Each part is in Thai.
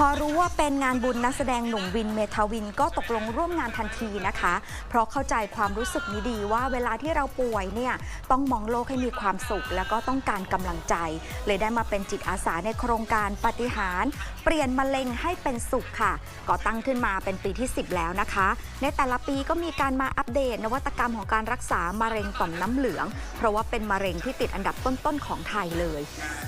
พอรู้ว่าเป็นงานบุญนักแสดงหนุ่มวินเมทาวินก็ตกลงร่วมงานทันทีนะคะ เพราะเข้าใจความรู้สึกนี้ดีว่าเวลาที่เราป่วยเนี่ยต้องมองโลกให้มีความสุข แล้วก็ต้องการกำลังใจ เลยได้มาเป็นจิตอาสาในโครงการปฏิหารเปลี่ยนมะเร็งให้เป็นสุขค่ะก่อตั้งขึ้นมาเป็นปีที่ 10 แล้วนะคะ ในแต่ละปีก็มีการมาอัปเดตนวัตกรรมของการรักษามะเร็งต่อมน้ำเหลือง เพราะว่าเป็นมะเร็งที่ติดอันดับต้นๆของไทยเลย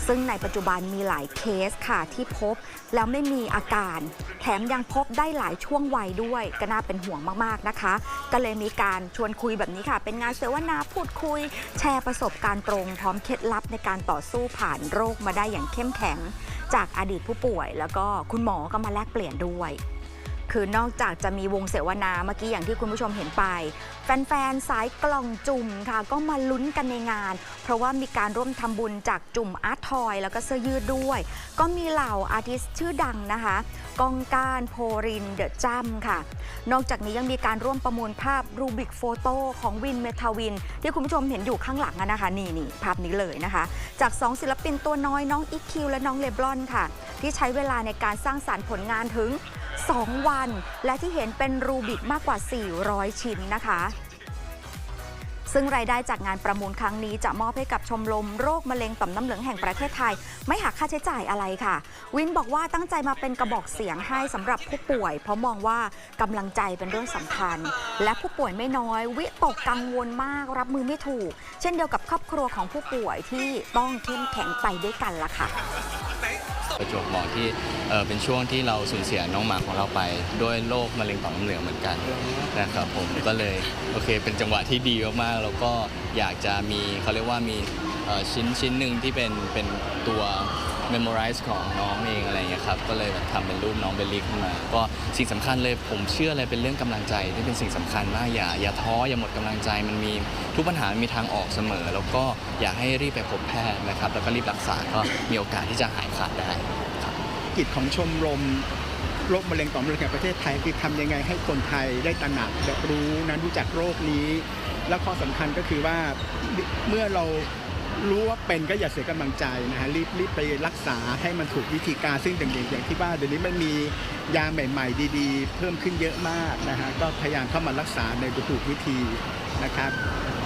ซึ่งในปัจจุบันมีหลายเคสค่ะที่พบแล้วไม่มีอาการ แถมยังพบได้หลายช่วงวัยด้วย ก็น่าเป็นห่วงมากๆนะคะ ก็เลยมีการชวนคุยแบบนี้ค่ะ เป็นงานเสวนาพูดคุย แชร์ประสบการณ์ตรง พร้อมเคล็ดลับในการต่อสู้ผ่านโรคมาได้อย่างเข้มแข็ง จากอดีตผู้ป่วย แล้วก็คุณหมอก็มาแลกเปลี่ยนด้วย คือนอกจากจะมีวงเสวนาเมื่อกี้อย่างที่คุณผู้ชมเห็นไป แฟนๆ สายกล่องจุ่มค่ะ ก็มาลุ้นกันในงาน เพราะว่ามีการร่วมทำบุญจากจุ่มอาร์ตทอย แล้วก็เสื้อยืดด้วย ก็มีเหล่าอาร์ติสชื่อดังนะคะกองการโพรินเดอะจัมค่ะ นอกจากนี้ยังมีการร่วมประมูลภาพรูบิกโฟโต้ของวินเมทาวิน ที่คุณผู้ชมเห็นอยู่ข้างหลังนะคะนี่นี่ภาพนี้เลยนะคะ จาก 2 ศิลปินตัวน้อยน้องอีคิวและน้องเลบรอนค่ะ ที่ใช้เวลาในการสร้างสารรค์ผลงานถึง 2 วัน และที่เห็นเป็นรูบิกมากกว่า 400 ชิ้นนะคะ ซึ่งรายได้จากงานประมูลครั้งนี้จะมอบให้กับชมรมโรคมะเร็งต่อมน้ำเหลืองแห่งประเทศไทย ไม่หักค่าใช้จ่ายอะไรค่ะ วินบอกว่าตั้งใจมาเป็นกระบอกเสียงให้สำหรับผู้ป่วย เพราะมองว่ากำลังใจเป็นเรื่องสำคัญ และผู้ป่วยไม่น้อย วิตกกังวลมากรับมือไม่ถูก เช่นเดียวกับครอบครัวของผู้ป่วยที่ต้องเข้มแข็งไปด้วยกันล่ะค่ะ ประจวบเหมาะที่เป็นช่วงที่เราสูญเสียน้องหมาของเราไป ด้วยโรคมะเร็งต่อมน้ำเหลืองเหมือนกันนะครับผมก็เลยโอเค เป็นจังหวะที่ดีมากๆแล้วก็อยากจะมีเขาเรียกว่ามีชิ้นชิ้นหนึ่งที่เป็นเป็นตัว memorize ของน้องเองอะไรอย่างเงี้ยครับก็เลยแบบทำเป็นรูปน้องเบลลี่ขึ้นมา ก็สิ่งสำคัญเลยผมเชื่อเลยเป็นเรื่องกำลังใจที่เป็นสิ่งสำคัญมากอย่าอย่าท้ออย่าหมดกำลังใจมันมีทุกปัญหามีทางออกเสมอ แล้วก็อยากให้รีบไปพบแพทย์นะครับแล้วก็รีบรักษาก็มีโอกาสที่จะหายขาดได้กิจของชมรมโรคมะเร็งต่อมน้ำเหลืองแห่งประเทศไทยคือทำยังไงให้คนไทยได้ตระหนักและรู้นั้นรู้จักโรคนี้ และข้อสำคัญก็คือว่าเมื่อเรา รู้ว่าเป็นก็อย่าเสียกำลังใจนะฮะรีบรีบไปรักษาให้มันถูกวิธีการซึ่งอย่างอย่างที่ว่าเดี๋ยวนี้มันมียาใหม่ ๆ ดีๆ เพิ่มขึ้นเยอะมากนะฮะก็พยายามเข้ามารักษาในถูกวิธีนะครับ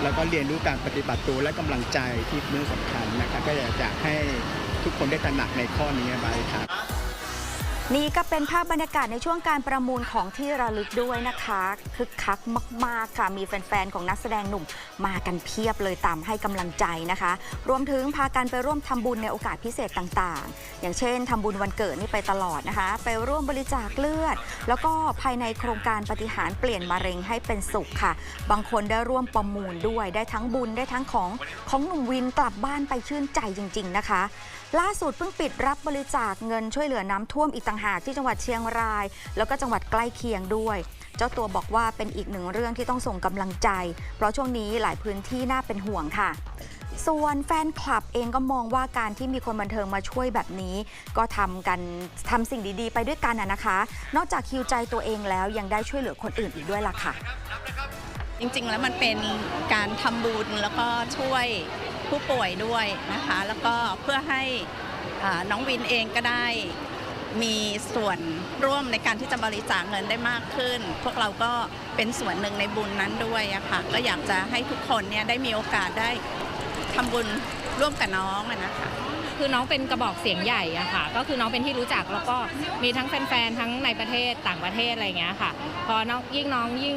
แล้วก็เรียนรู้การปฏิบัติตัวและกำลังใจที่เป็นเรื่องสำคัญนะครับก็อยากจะให้ทุกคนได้ตระหนักในข้อนี้ไว้ครับ นี่ก็เป็นภาพบรรยากาศในช่วงการประมูลของที่ระลึกด้วยนะคะคึกคักมาก ๆ ค่ะ มีแฟน ๆ ของนักแสดงหนุ่มมากันเพียบเลยตามให้กำลังใจนะคะ รวมถึงพากันไปร่วมทำบุญในโอกาสพิเศษต่าง ๆ อย่างเช่นทำบุญวันเกิดนี่ไปตลอดนะคะ ไปร่วมบริจาคเลือด แล้วก็ภายในโครงการปฏิหารเปลี่ยนมะเร็งให้เป็นสุขค่ะ บางคนได้ร่วมประมูลด้วยได้ทั้งบุญได้ทั้งของของหนุ่มวินกลับบ้านไปชื่นใจจริง ๆ นะคะ ล่าสุดเพิ่งปิดรับบริจาคเงินช่วยเหลือน้ำท่วมอีกต่างหากที่จังหวัดเชียงราย แล้วก็จังหวัดใกล้เคียงด้วย เจ้าตัวบอกว่าเป็นอีกหนึ่งเรื่องที่ต้องส่งกำลังใจ เพราะช่วงนี้หลายพื้นที่น่าเป็นห่วงค่ะส่วนแฟนคลับเองก็มองว่าการที่มีคนบันเทิงมาช่วยแบบนี้ ก็ทำกันทำสิ่งดีๆ ไปด้วยกันนะคะ นอกจากคิวใจตัวเองแล้วยังได้ช่วยเหลือคนอื่นอีกด้วยล่ะค่ะ จริงๆแล้วมันเป็นการทำบุญแล้วก็ช่วยผู้ป่วยด้วยนะคะ แล้วก็เพื่อให้น้องวินเองก็ได้ มีส่วนร่วมในการที่จะบริจาคเงินได้มากขึ้น พวกเราก็เป็นส่วนหนึ่งในบุญนั้นด้วยอะค่ะก็อยากจะให้ทุกคนเนี่ยได้มีโอกาสได้ทำบุญร่วมกับน้องนะคะ คือน้องเป็นกระบอกเสียงใหญ่อะค่ะ ก็คือน้องเป็นที่รู้จักแล้วก็มีทั้งแฟนๆทั้งในประเทศต่างประเทศอะไรเงี้ยค่ะ พอน้องยิ่งน้องยิ่ง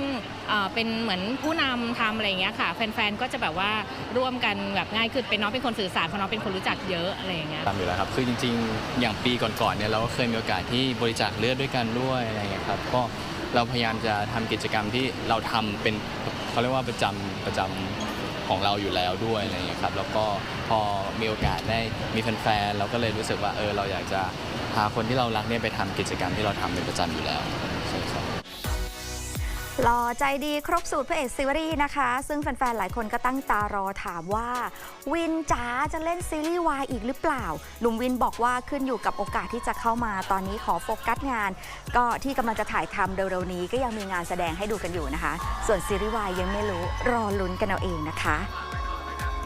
เป็นเหมือนผู้นำทำอะไรเงี้ยค่ะ แฟนๆก็จะแบบว่าร่วมกันแบบง่ายขึ้นเป็นน้องเป็นคนสื่อสารเพราะน้องเป็นคนรู้จักเยอะอะไรเงี้ยตามอยู่แล้วครับคือจริง ๆ อย่างปีก่อนๆเนี่ยเราก็เคยมีโอกาสที่บริจาคเลือดด้วยกันด้วยอะไรเงี้ยครับก็เราพยายามจะทำกิจกรรมที่เราทำเป็นเขาเรียกว่าประจำประจำ ของเราอยู่แล้วด้วยอะไรอย่างเงี้ยครับแล้วก็พอมีโอกาสได้มีแฟนๆเราก็เลยรู้สึกว่าเออเราอยากจะพาคนที่เรารักเนี่ยไปทำกิจกรรมที่เราทำเป็นประจำอยู่แล้ว หล่อใจดีครบสูตรพระเอกซิวรีนะคะ ซึ่งแฟนๆ หลายคนก็ตั้งตารอถามว่า วินจ๋าจะเล่นซีรีส์วายอีกหรือเปล่า หนุ่มวินบอกว่าขึ้นอยู่กับโอกาสที่จะเข้ามาตอนนี้ขอโฟกัสงาน ก็ที่กำลังจะถ่ายทำเร็วๆนี้ก็ยังมีงานแสดงให้ดูกันอยู่นะคะ ส่วนซีรีส์วายยังไม่รู้รอลุ้นกันเอาเองนะคะ